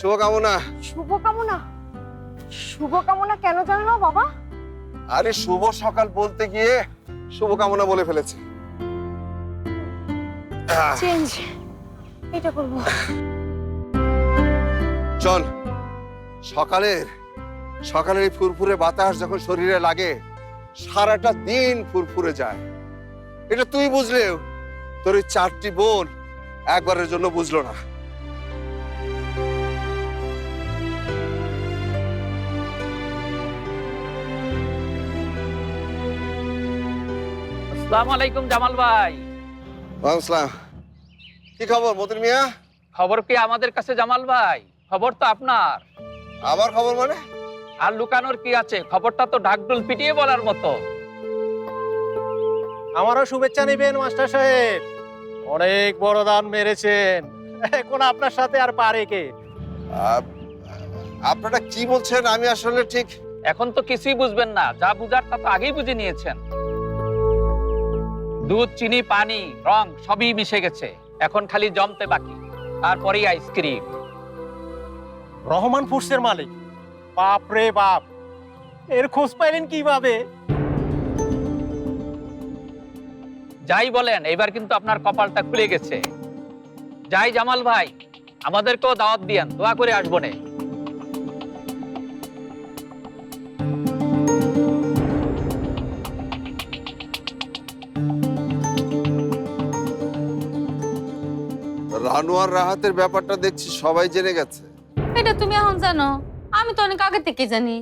শুভকামনা। শুভকামনা? শুভকামনা কেন জানলো বাবা? আরে শুভ সকাল বলতে গিয়ে শুভকামনা বলে ফেলেছে। চেঞ্জ এটা করব। চল সকালের সকালের এই ফুরফুরে বাতাস যখন শরীরে লাগে সারাটা দিন ফুরফুরে যায়। এটা তুই বুঝলেও তোর এই চারটি বোন একবারের জন্য বুঝলো না। আসসালামু আলাইকুম জামাল ভাই। আসসালাম। কি খবর মতিন মিয়া? খবর কি আমাদের কাছে জামাল ভাই? খবর তো আপনার। আবার খবর মানে? আর লুকানোর কি আছে? খবরটা তো ঢাকঢোল পিটিয়ে বলার মতো। আমারও শুভেচ্ছা নেবেন মাস্টার সাহেব। অনেক বড় দান মেরেছেন। এখন আপনার সাথে আর পারে কে? আপনারা কি বলছেন? আমি আসলে ঠিক এখন তো কিছুই বুঝবেন না। যা বুঝার তা তো আগেই বুঝে নিয়েছেন। দুধ চিনি পানি রং সবই মিশে গেছে। এখন খালি জমতে বাকি। তারপরেই আইসক্রিম। রহমান ফুডসের মালিক। বাপ রে বাপ। এর খোঁজ পাইলেন কীভাবে? যাই বলেন এবার কিন্তু আপনার কপালটা খুলে গেছে। যাই জামাল ভাই আমাদেরকেও দাওয়াত দিয়েন দোয়া করে আসব নে। রানু আর রাহাতের ব্যাপারটা দেখছি সবাই জেনে গেছে। এটা তুমি এখন জানো আমি তো অনেক আগে থেকে জানি।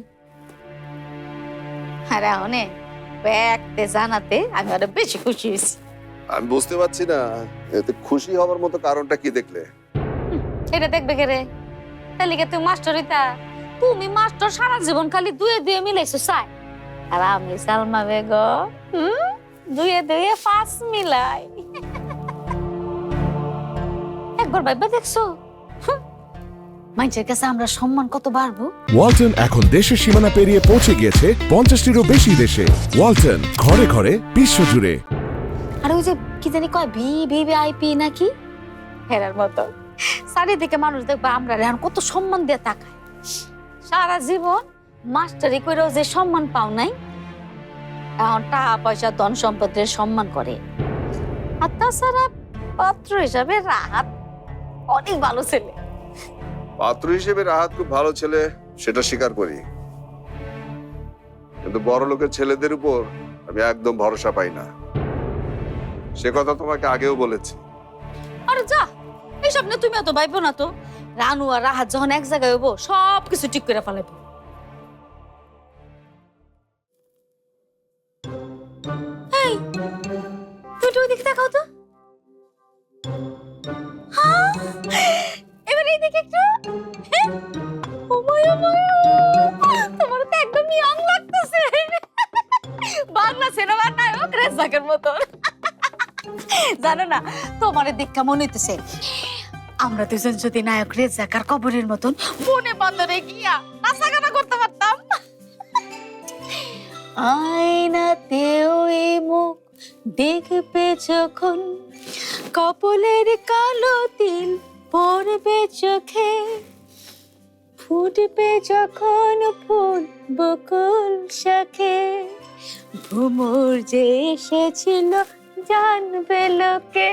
আরে অনেক ব্যাগতে জানাতে আমি আরও বেশি খুশি হয়েছি। আমি বুঝতে পারছি না এতে খুশি হওয়ার মতো কারণটা কি দেখলে? এটা দেখবে কে রে? তাহলে কি তুমি মাস্টার হইতা? তুমি মাস্টার সারা জীবন খালি দুয়ে দুয়ে মিলাইছো চাই আর আমি সালমা বেগম হুম দুয়ে দুয়ে পাঁচ মিলাই। একবার ভাইবা দেখছ? মানুষের কাছে আমরা সম্মান কত বাড়বো? ওয়ালটন এখন দেশের সীমানা পেরিয়ে পৌঁছে গিয়েছে পঞ্চাশটিরও বেশি দেশে। ওয়ালটন ঘরে ঘরে বিশ্বজুড়ে। আর ওই যে কি জানি কয় ভি ভি ভি আইপি নাকি? হেরার মতো। চারিদিকে মানুষ দেখবে আমরা এখন কত সম্মান দিয়ে তাকায় সারা জীবন মাস্টারি করেও যে সম্মান পাও নাই এখন টাকা পয়সা ধন সম্পদের সম্মান করে। আর তাছাড়া পাত্র হিসাবে রাহাত অনেক ভালো ছেলে। পাত্র হিসেবে রাহাত খুব ভালো ছেলে সেটা স্বীকার করি। কিন্তু বড় লোকের ছেলেদের উপর আমি একদম ভরসা পাই না। সে কথা তোমাকে আগেও বলেছি। আরে যা এইসব না তুমি এত ভাইবো না তো। রানু আর রাহাত যখন এক জায়গায় হব সব কিছু ঠিক করে ফেলাইবো। এই তুই ওইদিকে দেখাও তো। তোমার তো একদম ইয়াং লাগতেছে। বাংলা সিনেমার নায়ক রেজাকের মতন জানো না, তোমার দীক্ষা মনে হইতেছে? আমরা দুজন যদি নায়ক রেজাক আর কবরের মতন বনে বন্দরে গিয়া নাচা গানা করতে পারতাম। আয়নাতেও এই মুখ দেখবে যখন কপলের কালো তিল পড়বে চোখে। ফুটবে যখন ফুল বকুল শাখে। ভুমুর যে এসেছিল জানবে লোকে।